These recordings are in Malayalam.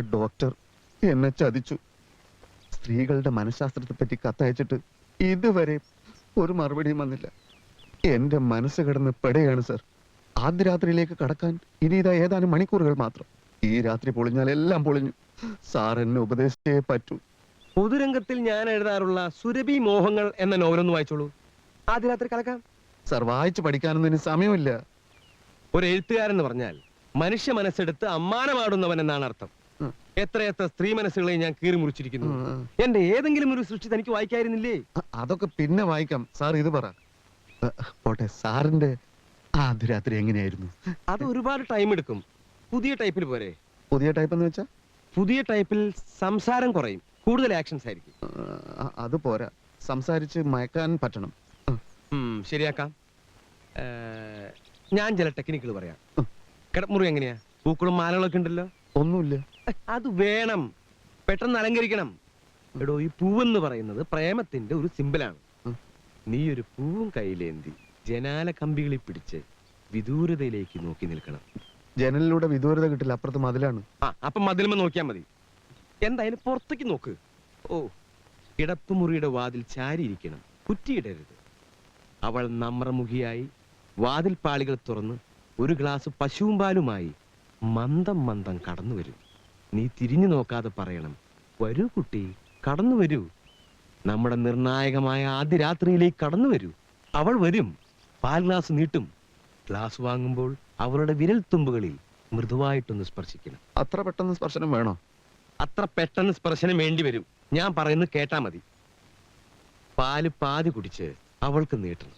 ഡോക്ടർ എന്നെ ചതിച്ചു. സ്ത്രീകളുടെ മനഃശാസ്ത്രത്തെ പറ്റി കത്തയച്ചിട്ട് ഇതുവരെ ഒരു മറുപടിയും വന്നില്ല. എന്റെ മനസ്സ് കിടന്ന് പെടുകയാണ് സർ. ആദ്യ രാത്രിയിലേക്ക് കടക്കാൻ ഇനി ഇതാ ഏതാനും മണിക്കൂറുകൾ മാത്രം. ഈ രാത്രി പൊളിഞ്ഞാൽ എല്ലാം പൊളിഞ്ഞു. സാർ എന്നെ ഉപദേശിച്ചേ പറ്റൂ. പൊതുരംഗത്തിൽ ഞാൻ എഴുതാറുള്ള സുരഭി മോഹങ്ങൾ എന്ന നോവലൊന്ന് വായിച്ചോളൂ. ആദ്യ രാത്രി കലക്കാം. സർ വായിച്ചു പഠിക്കാനൊന്നും ഇനി സമയമില്ല. ഒരു എഴുത്തുകാരെന്ന് പറഞ്ഞാൽ മനുഷ്യ മനസ്സെടുത്ത് അമ്മാനമാടുന്നവൻ എന്നാണ് അർത്ഥം. എത്രയെത്ര സ്ത്രീ മനസ്സുകളെ ഞാൻ കീറി മുറിച്ചിരിക്കുന്നു. എന്റെ ഏതെങ്കിലും ഒരു സൃഷ്ടി തനിക്ക് വായിക്കായിരുന്നില്ലേ? അതൊക്കെ പിന്നെ വായിക്കാം. സാർ ഇത് പറ. പോട്ടെ സാറിന്റെ ആദ്യ രാത്രി എങ്ങനെയായിരുന്നു? അത് ഒരുപാട് ടൈം എടുക്കും. പുതിയ ടൈപ്പിൽ പോരെ. പുതിയ ടൈപ്പ് എന്ന് വെച്ചാ? പുതിയ ടൈപ്പിൽ സംസാരം കുറയും. കൂടുതൽ ആക്ഷൻസ് ആയിരിക്കും. അത് പോരാ. സംസാരിച്ച് മയക്കാൻ പറ്റണം. ശരിയാക്കാം. ഞാൻ ചില ടെക്നിക്കുകൾ പറയാം. കിടമുറി എങ്ങനെയാ? പൂക്കളും മാലകളൊക്കെ ഉണ്ടല്ലോ. ഒന്നുമില്ല. അത് വേണം. പെട്ടെന്ന് അലങ്കരിക്കണം. എടോ ഈ പൂവെന്ന് പറയുന്നത് പ്രേമത്തിന്റെ ഒരു സിമ്പിളാണ് നീ ഒരു പൂവും കയ്യിലേന്തി ജനാല കമ്പികളിൽ പിടിച്ച് വിദൂരതയിലേക്ക് നോക്കി നിൽക്കണം. ജനലിലൂടെ വിദൂരത കിട്ടില്ല അപ്പുറത്ത് മതിലാണ്. ആ അപ്പൊ മതിലുമ്പോ നോക്കിയാ മതി. എന്തായാലും പുറത്തേക്ക് നോക്ക്? ഓ കിടപ്പുമുറിയുടെ വാതിൽ ചാരിയിരിക്കണം. കുറ്റിയിടരുത്. അവൾ നമ്രമുഖിയായി വാതിൽ പാളികൾ തുറന്ന് ഒരു ഗ്ലാസ് പശുവും പാലുമായി മന്ദം മന്ദം കടന്നു വരും. നീ തിരിഞ്ഞു നോക്കാതെ പറയണം. വരൂ കുട്ടി കടന്നു വരൂ. നമ്മുടെ നിർണായകമായ ആദ്യ രാത്രിയിലേക്ക് കടന്നു വരൂ. അവൾ വരും. പാൽ ഗ്ലാസ് നീട്ടും. ഗ്ലാസ് വാങ്ങുമ്പോൾ അവളുടെ വിരൽ തുമ്പുകളിൽ മൃദുവായിട്ടൊന്ന് സ്പർശിക്കണം. അത്ര പെട്ടെന്ന് സ്പർശനം വേണോ? അത്ര പെട്ടെന്ന് സ്പർശനം വേണ്ടി വരും. ഞാൻ പറയുന്നത് കേട്ടാ മതി. പാൽ പാതി കുടിച്ച് അവൾക്ക് നീട്ടണം.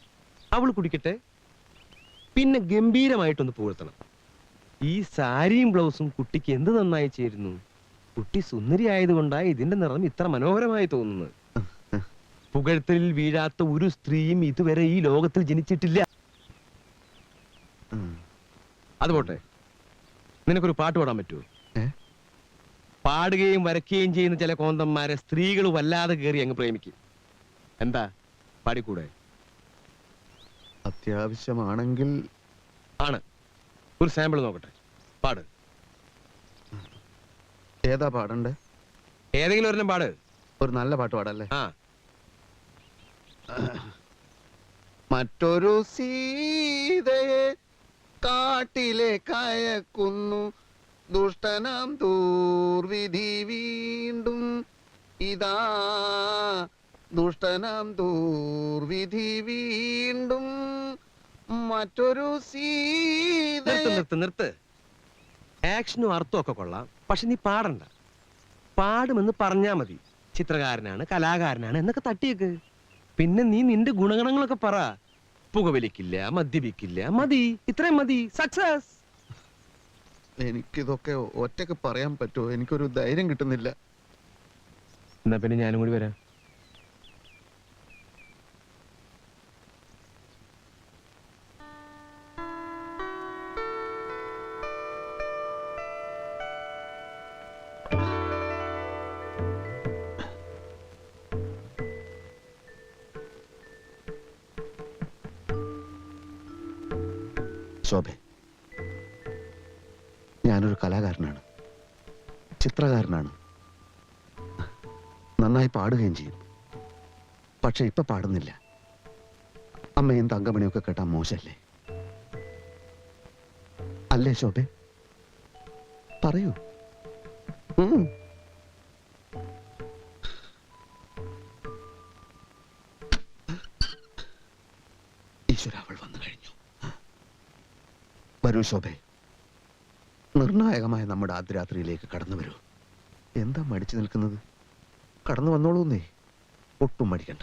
അവൾ കുടിക്കട്ടെ. പിന്നെ ഗംഭീരമായിട്ടൊന്ന് പുകഴ്ത്തണം. ഈ സാരിയും ബ്ലൗസും കുട്ടിക്ക് എന്ത് നന്നായി ചേരുന്നു? കുട്ടി സുന്ദരി ആയതുകൊണ്ടാണ് ഇതിന്റെ നിറം ഇത്ര മനോഹരമായി തോന്നുന്നത്. പുകഴ്ത്തലിൽ വീഴാത്ത ഒരു സ്ത്രീയും ഇതുവരെ ഈ ലോകത്തിൽ ജനിച്ചിട്ടില്ല. അതുപോട്ടെ പോട്ടെ. നിനക്കൊരു പാട്ട് പാടാൻ പറ്റുമോ? പാടുകയും വരയ്ക്കുകയും ചെയ്യുന്ന ചില കോന്തന്മാരെ സ്ത്രീകൾ വല്ലാതെ കയറി അങ്ങ് പ്രേമിക്കും. എന്താ? പാടിക്കൂടെ? അത്യാവശ്യമാണെങ്കിൽ ആണ്. ഒരു സാമ്പിൾ നോക്കട്ടെ. പാട്. ഏതാ പാടണ്ടേ? ഏതെങ്കിലും ഒരെണ്ണം പാട്. ഒരു നല്ല പാട്ട് പാടല്ലേ? ആ. മറ്റൊരു സീതയെ കാട്ടിലെ കയക്കുന്നു. ദുഷ്ടനാം ദൂർവിധി വീണ്ടും. ഇതാ ദുഷ്ടനാം ദൂർവിധി വീണ്ടും. മറ്റൊരു നിർത്ത് നിർത്ത് നിർത്ത്. ആക്ഷനും അർത്ഥവും ഒക്കെ കൊള്ളാം. പക്ഷെ നീ പാടണ്ട. പാടുമെന്ന് പറഞ്ഞാ മതി. ചിത്രകാരനാണ് കലാകാരനാണ് എന്നൊക്കെ തട്ടിയേക്ക്. പിന്നെ നീ നിന്റെ ഗുണഗണങ്ങളൊക്കെ പറ. പുകവലിക്കില്ല മദ്യപിക്കില്ല മതി. ഇത്രയും മതി. സക്സസ് എനിക്കിതൊക്കെ ഒറ്റയ്ക്ക് പറയാൻ പറ്റുമോ? എനിക്കൊരു ധൈര്യം കിട്ടുന്നില്ല. എന്നാ പിന്നെ ഞാനും കൂടി വരാം. ചിത്രകാരനാണ് നന്നായി പാടുകയും ചെയ്യും. പക്ഷെ ഇപ്പൊ പാടുന്നില്ല. അമ്മയും തങ്കമണിയൊക്കെ കേട്ടാ മോശല്ലേ? അല്ലേ ശോഭെ? പറയൂ. ഈശ്വര അവൾ വന്നു കഴിഞ്ഞു. വരൂ ശോഭെ. നിർണായകമായ നമ്മുടെ ആദ്യരാത്രിയിലേക്ക് കടന്നു വരൂ. എന്താ മടിച്ചു നിൽക്കുന്നത്? കടന്നു വന്നോളൂന്നേ. ഒട്ടും മടിക്കണ്ട.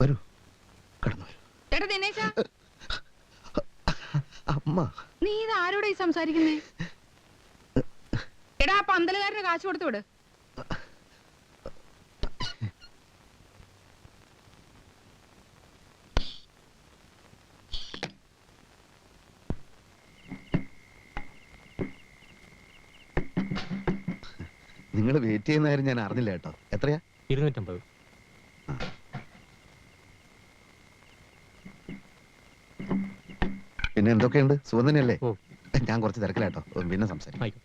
വരൂ. കടന്നു വരൂ. ദിനേശ. അമ്മ. നീ ഇത് ആരോടാ ഈ സംസാരിക്കുന്നേ? എടാ ആ പന്തലുകാരന് കാശ് കൊടുത്തു വിട്. വെയിറ്റ് ചെയ്യുന്ന കാര്യം ഞാൻ അറിഞ്ഞില്ല കേട്ടോ. എത്രയാ? ഇരുന്നൂറ്റമ്പത്. പിന്നെ എന്തൊക്കെയുണ്ട്? സുഖം തന്നെയല്ലേ? ഓ. ഞാൻ കുറച്ച് തിരക്കിലാട്ടോ. പിന്നെ സംസാരിക്കാം.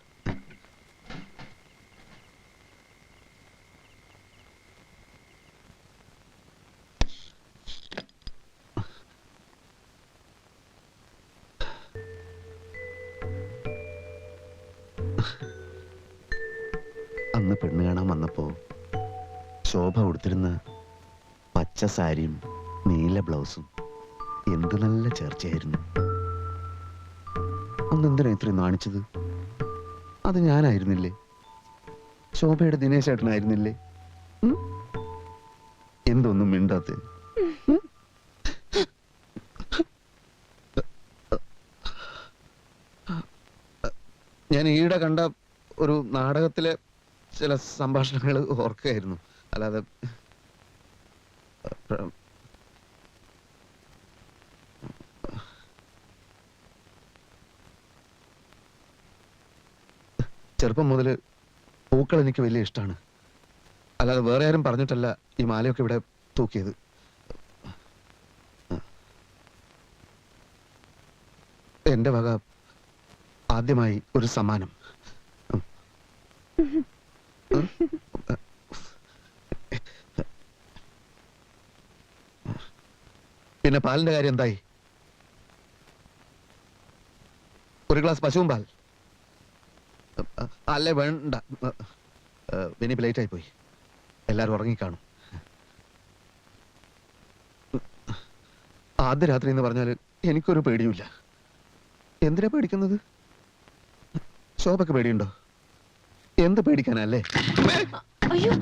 അന്ന് പെണ്ണ് കാണാൻ വന്നപ്പോ ശോഭ ഉടുത്തിരുന്ന പച്ച സാരിയും നീല ബ്ലൗസും എന്ത് നല്ല ചേർച്ചയായിരുന്നു. അന്ന് എന്തിനാ ഇത്രയും നാണിച്ചത്? അത് ഞാനായിരുന്നില്ലേ? ശോഭയുടെ ദിനേശ് ഏട്ടനായിരുന്നില്ലേ? എന്തൊന്നും മിണ്ടാത്ത? ഞാൻ ഈയിടെ കണ്ട ഒരു നാടകത്തിലെ ചില സംഭാഷണങ്ങൾ ഓർക്കുകയായിരുന്നു. അല്ലാതെ ചെറുപ്പം മുതൽ പൂക്കൾ എനിക്ക് വലിയ ഇഷ്ടമാണ്. അല്ലാതെ വേറെ ആരും പറഞ്ഞിട്ടല്ല ഈ മാലയൊക്കെ ഇവിടെ തൂക്കിയത്. എന്റെ വക ആദ്യമായി ഒരു സമ്മാനം. പിന്നെ പാലിന്റെ കാര്യം എന്തായി? ഒരു ഗ്ലാസ് പശുവും പാൽ. അല്ലേ വേണ്ട. പിന്നെ ലേറ്റ് ആയി പോയി. എല്ലാരും ഉറങ്ങിക്കാണും. ആദ്യ രാത്രി എന്ന് പറഞ്ഞാൽ എനിക്കൊരു പേടിയുമില്ല. എന്തിനാ പേടിക്കുന്നത്? ശോഭക്ക് പേടിയുണ്ടോ? എന്ത് പേടിക്കാനല്ലേ അയ്യോ.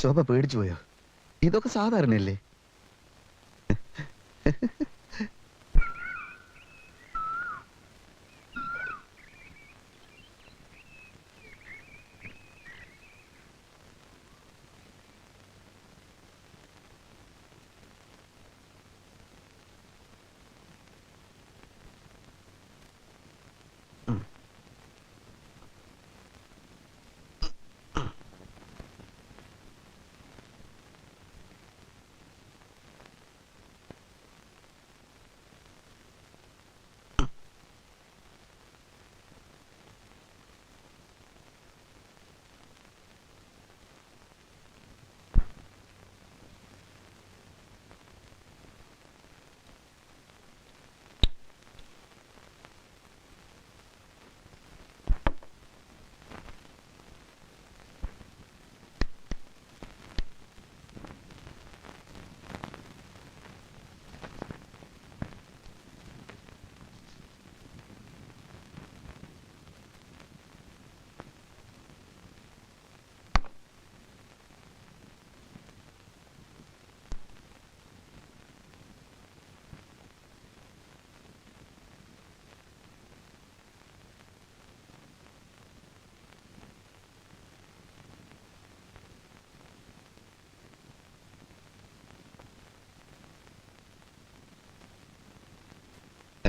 ശോഭ പേടിച്ചു പോയോ? ഇതൊക്കെ സാധാരണയല്ലേ?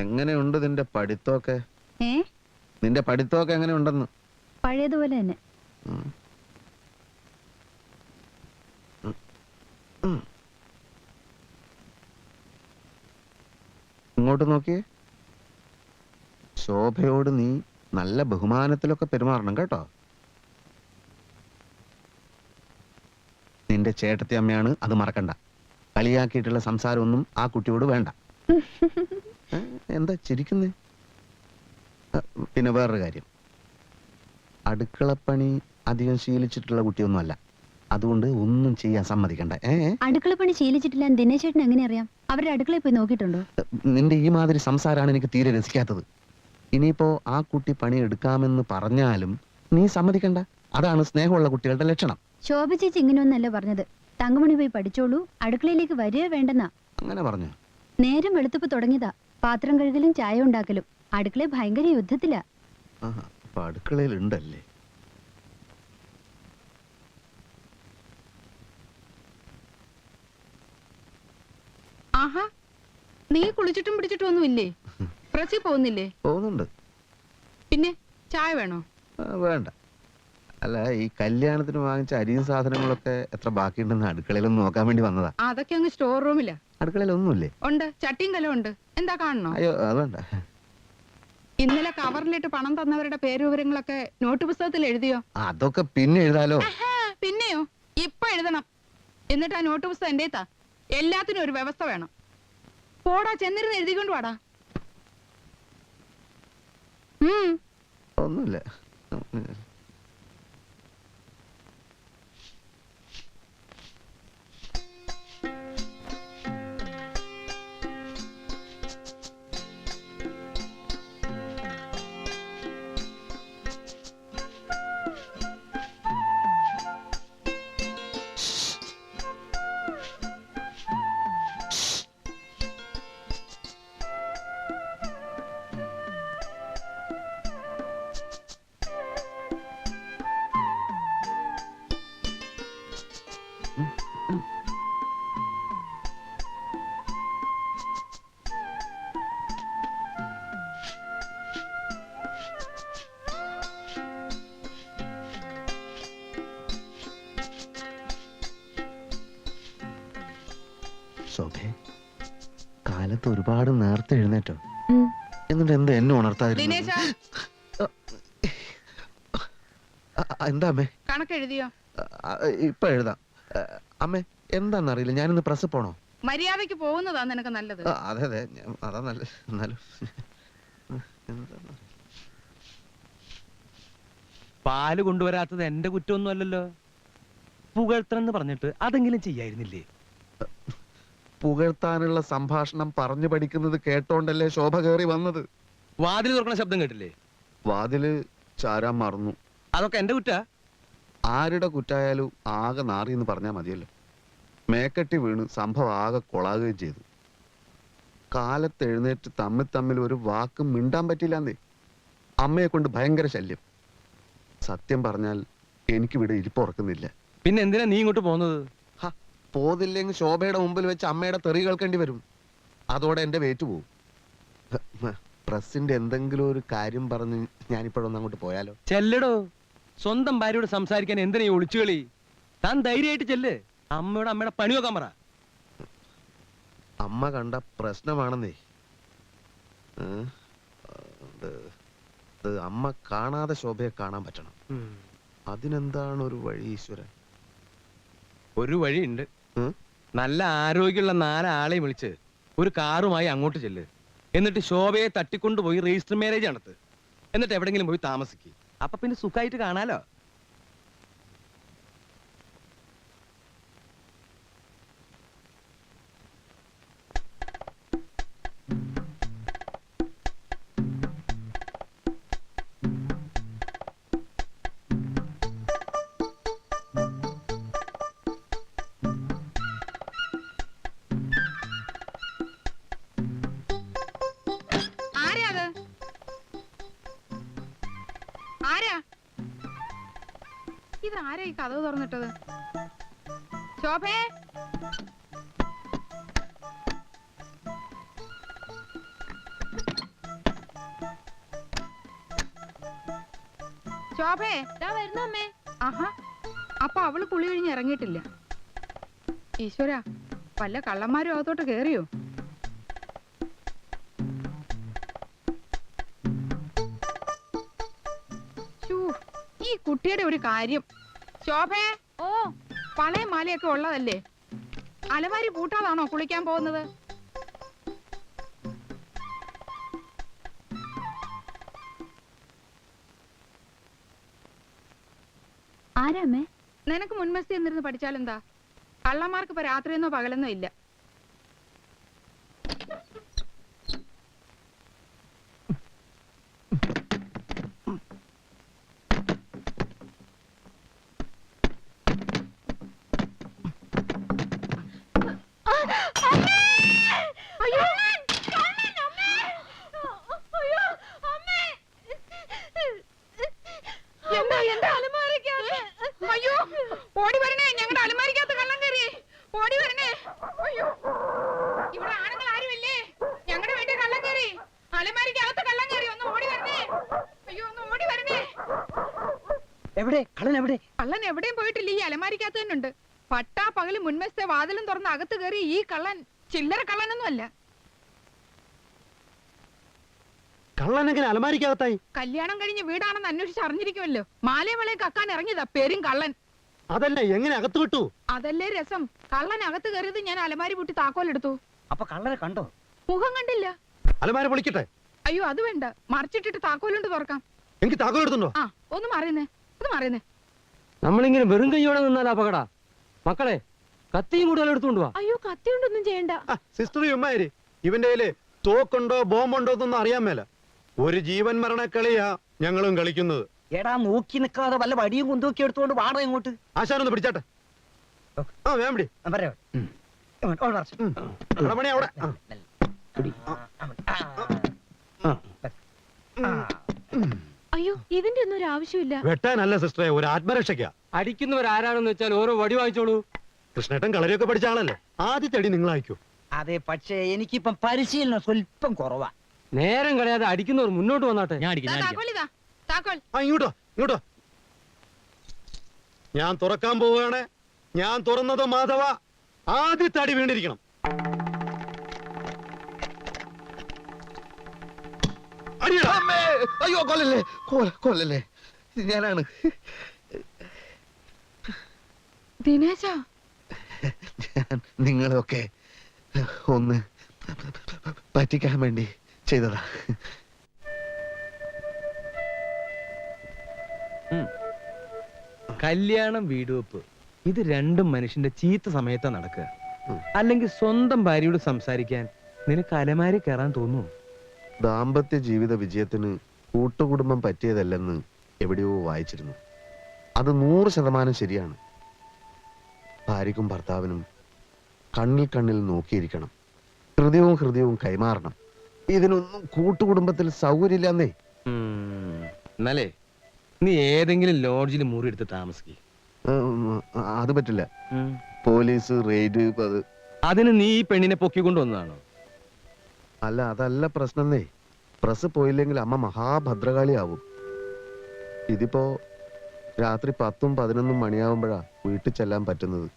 എങ്ങനെയുണ്ട് നിന്റെ പഠിത്തമൊക്കെ? ഏ? നിന്റെ പഠിത്തമൊക്കെ എങ്ങനെയുണ്ടെന്ന്? പഴയതുപോലെ തന്നെ. ഇങ്ങോട്ട് നോക്കിയേ. ശോഭയോട് നീ നല്ല ബഹുമാനത്തിലൊക്കെ പെരുമാറണം കേട്ടോ. നിന്റെ ചേട്ടത്തി അമ്മയാണ് അത് മറക്കണ്ട. കളിയാക്കിയിട്ടുള്ള സംസാരമൊന്നും ആ കുട്ടിയോട് വേണ്ട. എന്താ ചിരിക്കുന്നേ? പിന്നെ വേറൊരു കാര്യം. അടുക്കളപ്പണി അധികം ശീലിച്ചിട്ടുള്ള കുട്ടിയൊന്നുമല്ല. അതുകൊണ്ട് ഒന്നും ചെയ്യാൻ സമ്മതിക്കണ്ട. ഏ അടുക്കള പണി ശീലിച്ചിട്ടില്ല ദിനേശേട്ടൻ ദിനേശ് ചേട്ടൻ എങ്ങനെ അറിയാം? അവരുടെ അടുക്കളയിൽ പോയി നോക്കിയിട്ടുണ്ടോ? നിന്റെ ഈ മാതിരി സംസാരമാണ് എനിക്ക് തീരെ രസിക്കാത്തത്. ഇനിയിപ്പോ ആ കുട്ടി പണി എടുക്കാമെന്ന് പറഞ്ഞാലും നീ സമ്മതിക്കണ്ട. അതാണ് സ്നേഹമുള്ള കുട്ടികളുടെ ലക്ഷണം. ശോഭ ചേച്ചി ഇങ്ങനെയൊന്നല്ല പറഞ്ഞത്. തങ്കമണി പോയി പഠിച്ചോളൂ അടുക്കളയിലേക്ക് വരിക വേണ്ടെന്നാ. അങ്ങനെ പറഞ്ഞു. നേരം വെളുത്തപ്പ് തുടങ്ങിയതാ. പാത്രം കഴുകലും ചായ ഉണ്ടാക്കലും. അടുക്കളയിൽ ഭയങ്കര യുദ്ധത്തിലാ. ഉണ്ടല്ലേ ആഹാ നീ കുളിച്ചിട്ടും പിടിച്ചിട്ടും ഒന്നും ഇല്ലേ? പ്രസി പോകുന്നില്ലേ? പോകുന്നുണ്ട്. പിന്നെ ചായ വേണോ? വേണ്ട. അല്ല ഈ കല്യാണത്തിന് വാങ്ങിച്ച അരിയും സാധനങ്ങളൊക്കെ എത്ര ബാക്കിയുണ്ടെന്ന് അടുക്കളയിലൊന്നും നോക്കാൻ വേണ്ടി വന്നതാ. അതൊക്കെ അങ്ങ് സ്റ്റോർ റൂമില്ല അടുക്കളയിൽ ഒന്നുമില്ലേ ഉണ്ട്. ചട്ടിയും കലം ഉണ്ട്. എന്താ കാണണോ? അയ്യോ അതണ്ട ഇന്നലെ കവറിലിട്ട് പണം തന്നവരുടെ പേര് വിവരങ്ങളൊക്കെ നോട്ട് പുസ്തകത്തിൽ എഴുതിയോ? അതൊക്കെ പിന്നെ എഴുതാലോ? പിന്നെയോ? ഇപ്പൊ എഴുതണം. എന്നിട്ട് ആ നോട്ട് പുസ്തകം എന്റെ എല്ലാത്തിനും ഒരു വ്യവസ്ഥ വേണം. പോടാ ചെന്നിരുന്ന് എഴുതിക്കൊണ്ട് വാടാ. ഒന്നുമില്ല. ഒരുപാട് നേരത്തെ എഴുന്നേറ്റോ? എന്നിട്ട് എന്താ എന്നെ ഉണർത്താ ദിനേശ. അ- എന്താ അമ്മേ? കണക്കെഴുതിയോ അ- അ- ഇപ്പൊ എഴുതാം. അ, അമ്മേ എന്താന്നറിയില്ല. ഞാനിന്ന് പ്രസ് പോണോ? മര്യാദയ്ക്ക് പോകുന്നതാ നിനക്ക് നല്ലത്. ആ, അതെ അതെ. ഞാൻ- അതാ നല്ല എന്നാലും പാൽ കൊണ്ടുവരാത്തത് എന്റെ കുറ്റമൊന്നും അല്ലല്ലോ പുകഴ്ത്തണമെന്ന് പറഞ്ഞിട്ട് അതെങ്കിലും ചെയ്യായിരുന്നില്ലേ? പുകഴ്ത്താനുള്ള സംഭാഷണം പറഞ്ഞു പഠിക്കുന്നത് കേട്ടോണ്ടല്ലേ ശോഭ കയറി വന്നത്? വാതിൽ തുറക്കണ ശബ്ദം കേട്ടില്ലേ? വാതിൽ ചാരാൻ മറന്നു. അതൊക്കെ എന്റെ കുറ്റ? ആരുടെ കുറ്റായാലും ആകെ നാറി എന്ന് പറഞ്ഞാൽ മതിയല്ലോ. മേക്കെട്ടി വീണ് സംഭവം ആകെ കൊളാകുകയും ചെയ്തു. കാലത്തെഴുന്നേറ്റ് തമ്മിൽ തമ്മിൽ ഒരു വാക്ക് മിണ്ടാൻ പറ്റില്ലാന്നേ. അമ്മയെ കൊണ്ട് ഭയങ്കര ശല്യം. സത്യം പറഞ്ഞാൽ എനിക്കിവിടെ ഇരിപ്പുറക്കുന്നില്ല പിന്നെ എന്തിനാ നീ ഇങ്ങോട്ട് പോകുന്നത്? ഹ, പോതില്ലെങ്കിൽ ശോഭയുടെ മുമ്പിൽ വെച്ച് അമ്മയുടെ തെറി കേൾക്കേണ്ടി വരും. അതോടെ എന്റെ വേറ്റ് പോവും. പ്രസിന്റെ എന്തെങ്കിലും ഒരു കാര്യം പറഞ്ഞ് ഞാനിപ്പോഴൊന്ന് അങ്ങോട്ട് പോയാലോ? ചെല്ലടോ. സ്വന്തം ഭാര്യയോട് സംസാരിക്കാൻ എന്തിനാ ഈ ഒളിച്ചുകളി താൻ ധൈര്യമായിട്ട് ചെല്ല്. അമ്മയോട് അമ്മയുടെ പണി നോക്കാൻ പറ. അമ്മ കണ്ട പ്രശ്നമാണെന്നേ. ഏ? അത് അത് അമ്മ കാണാതെ ശോഭയെ കാണാൻ പറ്റണം. അതിനെന്താണ് ഒരു വഴി ഈശ്വരൻ? ഒരു വഴിയുണ്ട്? നല്ല ആരോഗ്യമുള്ള നാലാളെ വിളിച്ച് ഒരു കാറുമായി അങ്ങോട്ട് ചെല്ല്. എന്നിട്ട് ശോഭയെ തട്ടിക്കൊണ്ടുപോയി രജിസ്റ്റർ മാരേജ് നടത്ത്. എന്നിട്ട് എവിടെങ്കിലും പോയി താമസിക്കും. അപ്പൊ പിന്നെ സുഖമായിട്ട് കാണാലോ? ആരാ? ഇതാരാ ഈ കഥവ് തുറന്നിട്ടത്? ശോഭേ? ശോഭേ? വരുന്നു അമ്മേ. ആഹാ. അപ്പൊ അവൾ കുളി കഴിഞ്ഞ് ഇറങ്ങിയിട്ടില്ല. ഈശ്വര വല്ല കള്ളന്മാരും അകത്തോട്ട് കേറിയോ? ഈ ഒരു കാര്യം. ശോഭേ ഓ. പണയും മാലയൊക്കെ ഉള്ളതല്ലേ? അലമാരി പൂട്ടാതാണോ കുളിക്കാൻ പോകുന്നത്? നിനക്ക് മുൻമസ്തി എന്നിരുന്ന് പഠിച്ചാലെന്താ? കള്ളന്മാർക്ക് ഇപ്പൊ രാത്രിയെന്നോ പകലെന്നോ ഇല്ല എന്താ എന്താ അയ്യോ ഓടി വരണേ ഞങ്ങളുടെ അലമാരിക്കകത്ത് കള്ളം കയറി ഓടി വരണേ അയ്യോ ഇവിടെ ആണുങ്ങൾ ആരുമില്ലേ ഞങ്ങളുടെ വീട്ടിൽ കള്ളം കയറി അലമാരിക്കകത്ത് കള്ളം കയറി ഒന്ന് ഓടി വരണേ അയ്യോ ഒന്ന് ഓടി വരണേ എവിടെ കള്ളൻ എവിടെ കള്ളൻ എവിടെയും പോയിട്ടില്ല ഈ അലമാരിക്കകത്ത് തന്നെ ഉണ്ട് പട്ടാ പകൽ മുൻവശത്തെ വാതിലും തുറന്ന് അകത്ത് കയറി ഈ കള്ളൻ ചില്ലറ കള്ളനൊന്നുമല്ല. കള്ളനെങ്ങനെ അലമാരിക്കകത്തായി? കല്യാണം കഴിഞ്ഞ് വീടാണെന്ന് അന്വേഷിച്ച് അറിഞ്ഞിരിക്കുമല്ലോ. മാലയമലയെ കക്കാൻ ഇറങ്ങിയതാ പേരും കള്ളൻ. അതല്ലേ എങ്ങനെ അകത്ത് വിട്ടു? അതല്ലേ രസം. കള്ളൻ അകത്ത് കയറിയത് ഞാൻ അലമാരി പൂട്ടി താക്കോലെടുത്തു. അപ്പൊ കള്ളനെ കണ്ടോ? മുഖം കണ്ടില്ല. അലമാരി പൊളിക്കട്ടെ? അയ്യോ അത് വേണ്ട. മറിച്ചിട്ടിട്ട് താക്കോലുണ്ട് തുറക്കാം. എനിക്ക് താക്കോൽ എടുത്തുണ്ടോ ആ ഒന്നും മാറിയുന്നേ. ഒന്ന് മാറിയുന്നേ. നമ്മളിങ്ങനെ വെറും കയ്യോടെ നിന്നാലാ അപകട. മക്കളെ കത്തിയും കൂടുതൽ എടുത്തുകൊണ്ട് വാ അയ്യോ കത്തി കൊണ്ടൊന്നും ചെയ്യണ്ട സിസ്റ്റർ ഉമ്മാര് ഇവന്റെ കയ്യിൽ തോക്കുണ്ടോ ബോംബുണ്ടോ എന്നൊന്നും അറിയാൻ മേല ഒരു ജീവൻ മരണ കളിയാ ഞങ്ങളും കളിക്കുന്നത് എടാ നോക്കി നിൽക്കാതെ വല്ല വടിയും കുന്തൂക്കി എടുത്തുകൊണ്ട് വാട ഇങ്ങോട്ട് ആശാനൊന്ന് പിടിച്ചാട്ടെ ആ വേം പിടി വരച്ച്. അവിടെ. അയ്യോ ഇതിന്റെ ഒന്നും ഒരു ആവശ്യമില്ല വെട്ടാനല്ല സിസ്റ്ററെ ഒരു ആത്മരക്ഷയ്ക്കാ അടിക്കുന്നവരാരാണെന്ന് വെച്ചാൽ ഓരോ വടി വാങ്ങിച്ചോളൂ കൃഷ്ണേട്ടൻ കളരിയൊക്കെ പഠിച്ച ആളല്ലേ? ആദ്യത്തെ അടി നിങ്ങൾ അയക്കൂ. അതെ പക്ഷേ എനിക്കിപ്പം പരിശീലനം സ്വല്പം കുറവാ. നേരം കളയാതെ അടിക്കുന്നവർ മുന്നോട്ട് വന്നാട്ടെ? ഞാൻ താക്കോൽ ആ ഇങ്ങോട്ടോ ഇങ്ങോട്ടോ. ഞാൻ തുറക്കാൻ പോവുകയാണ്. ഞാൻ തുറന്നത് മാധവ. ആദ്യത്തെ അടി വീണിരിക്കണം. അടിയടാ. അമ്മേ അയ്യോ കൊല്ലല്ലേ കൊല കൊല്ലല്ലേ. ഇത് ഞാനാണ്. ദിനേശ ഞാൻ നിങ്ങളെയൊക്കെ ഒന്ന് പറ്റിക്കാൻ വേണ്ടി ചെയ്തതാ. കല്യാണം വീടുവെപ്പ്. ഇത് രണ്ടും മനുഷ്യന്റെ ചീത്ത സമയത്താ നടക്കുക. അല്ലെങ്കിൽ സ്വന്തം ഭാര്യയോട് സംസാരിക്കാൻ നിനക്ക് അലമാരി കയറാൻ തോന്നുന്നു ദാമ്പത്യ ജീവിത വിജയത്തിന് കൂട്ടുകുടുംബം പറ്റിയതല്ലെന്ന് എവിടെയോ വായിച്ചിരുന്നു. അത് നൂറ് ശതമാനം ശരിയാണ്. ഭാര്യക്കും ഭർത്താവിനും കണ്ണിൽ കണ്ണിൽ നോക്കിയിരിക്കണം. ഹൃദയവും ഹൃദയവും കൈമാറണം. ഇതിനൊന്നും കൂട്ടുകുടുംബത്തിൽ സൗകര്യമില്ലെന്നേ. എന്നാലേ നീ ഏതെങ്കിലും ലോഡ്ജിൽ മുറി എടുത്ത് താമസിക്കുക അത് പറ്റില്ല. പോലീസ് റെയ്ഡ് അത്. അതിന് നീ ഈ പെണ്ണിനെ പൊക്കിക്കൊണ്ട് വന്നതാണോ അല്ല അതല്ല പ്രശ്നന്നേ. പ്രസ് പോയില്ലെങ്കിൽ അമ്മ മഹാഭദ്രകാളിയാവും. ഇതിപ്പോ രാത്രി പത്തും പതിനൊന്നും മണിയാവുമ്പോഴാ വീട്ടിൽ ചെല്ലാൻ പറ്റുന്നത്.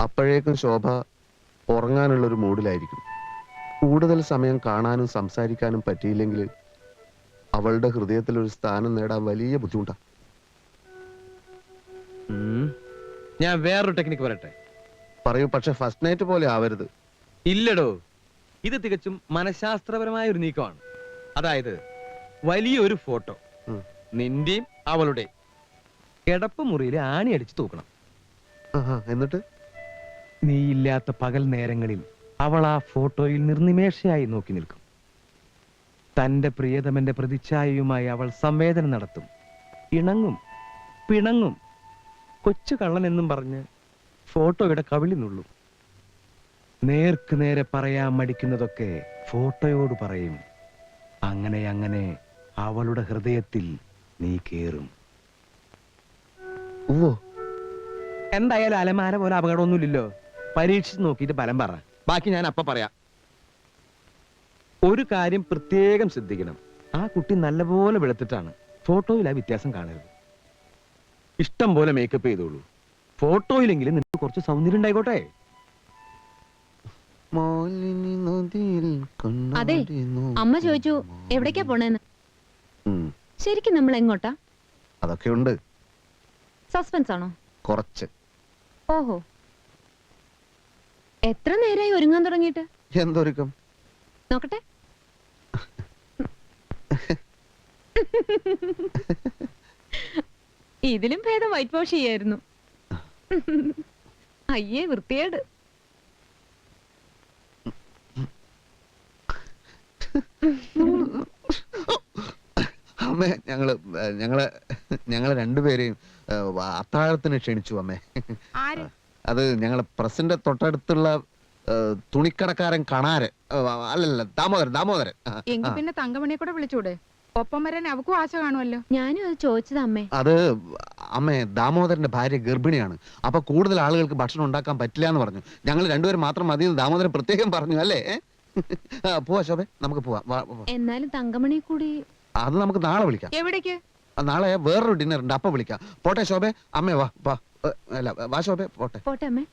അപ്പോഴേക്കും ശോഭ ഉറങ്ങാനുള്ളൊരു മൂഡിലായിരിക്കും. കൂടുതൽ സമയം കാണാനും സംസാരിക്കാനും പറ്റിയില്ലെങ്കിൽ അവളുടെ ഹൃദയത്തിൽ ഒരു സ്ഥാനം നേടാൻ വലിയ ബുദ്ധിമുട്ടാ. ഞാൻ വേറൊരു ടെക്നിക്ക് പറയട്ടെ? പറയൂ പക്ഷെ ഫസ്റ്റ് നൈറ്റ് പോലെ ആവരുത്. ഇല്ലടോ. ഇത് തികച്ചും മനഃശാസ്ത്രപരമായ ഒരു നീക്കമാണ്. അതായത് വലിയൊരു ഫോട്ടോ. നിന്റെയും അവളുടെ കിടപ്പ് മുറിയിൽ ആണി അടിച്ച് തൂക്കണം. എന്നിട്ട്? നീ ഇല്ലാത്ത പകൽ നേരങ്ങളിൽ അവൾ ആ ഫോട്ടോയിൽ നിർനിമേഷയായി നോക്കി നിൽക്കും. തന്റെ പ്രിയതമന്റെ പ്രതിച്ഛായയുമായി അവൾ സംവേദനം നടത്തും. ഇണങ്ങും പിണങ്ങും. കൊച്ചു കള്ളൻ എന്നും പറഞ്ഞ് ഫോട്ടോയുടെ കവിളി നുള്ളും. നേർക്ക് നേരെ പറയാൻ മടിക്കുന്നതൊക്കെ ഫോട്ടോയോട് പറയും. അങ്ങനെ അങ്ങനെ അവളുടെ ഹൃദയത്തിൽ നീ കേറും. എന്തായാലും അലമാര പോലെ അപകടമൊന്നുമില്ലല്ലോ. പരീക്ഷിച്ച് നോക്കിയിട്ട് ഫലം പറ. ബാക്കി ഞാൻ അപ്പ പറയാം. ഒരു കാര്യം പ്രത്യേകം ശ്രദ്ധിക്കണം. ആ കുട്ടി നല്ലപോലെ വെളുത്തിട്ടാണ്. ഫോട്ടോയിൽ ആ വ്യത്യാസം കാണരുത്. ഇഷ്ടം പോലെ മേക്കപ്പ് ചെയ്തോളൂ. ഫോട്ടോയിലെങ്കിലും നിനക്ക് കുറച്ച് സൗന്ദര്യം ഉണ്ടായിക്കോട്ടെ. അതെ, അമ്മ ചോദിച്ചു എവിടേക്കാ പോണേന്ന്? ശരിക്കും നമ്മൾ എങ്ങോട്ടാ? അതൊക്കെ ഉണ്ട്. സസ്പെൻസ് ആണോ കുറച്ച്. ഓഹോ. എത്ര നേരായി ഒരുങ്ങാൻ തുടങ്ങിയിട്ട്? എന്തൊരുക്കം? നോക്കട്ടെ. ഇതിലും ഭേദം വൈറ്റ് വാഷ് ചെയ്യായിരുന്നു. അയ്യേ വൃത്തിയേട് അമ്മേ ഞങ്ങൾ ഞങ്ങളെ ഞങ്ങളെ രണ്ടുപേരെയും അത്താഴത്തിന് ക്ഷണിച്ചു അമ്മേ. ആര്? അത് ഞങ്ങൾ പ്രസിന്റെ തൊട്ടടുത്തുള്ള തുണിക്കടക്കാരൻ കണാരൻ അല്ലല്ല ദാമോദരൻ ദാമോദരൻ. എങ്കിൽ പിന്നെ തങ്കമണിയെ കൂടെ വിളിച്ചൂടെ? ഒപ്പം വരാൻ അവക്കും ആശ കാണുമല്ലോ ഞാനും അത് ചോദിച്ചത് അമ്മേ. അത് അമ്മേ ദാമോദരന്റെ ഭാര്യ ഗർഭിണിയാണ്. അപ്പൊ കൂടുതൽ ആളുകൾക്ക് ഭക്ഷണം ഉണ്ടാക്കാൻ പറ്റില്ല എന്ന് പറഞ്ഞു. ഞങ്ങൾ രണ്ടുപേരും മാത്രം മതി എന്ന് ദാമോദരൻ പ്രത്യേകം പറഞ്ഞു അല്ലേ? പോവാ ശോഭ നമുക്ക് പോവാം. എന്നാലും തങ്കമണി കൂടി അത് നമുക്ക് നാളെ വിളിക്കാം. എവിടേക്ക്? ആ, നാളെ വേറൊരു ഡിന്നർ ഉണ്ട് അപ്പൊ വിളിക്കാം. പോട്ടെ ശോഭ അമ്മേ വാ വാ. അല്ല വാ ശോഭെ പോട്ടെ. പോട്ടെ അമ്മേ.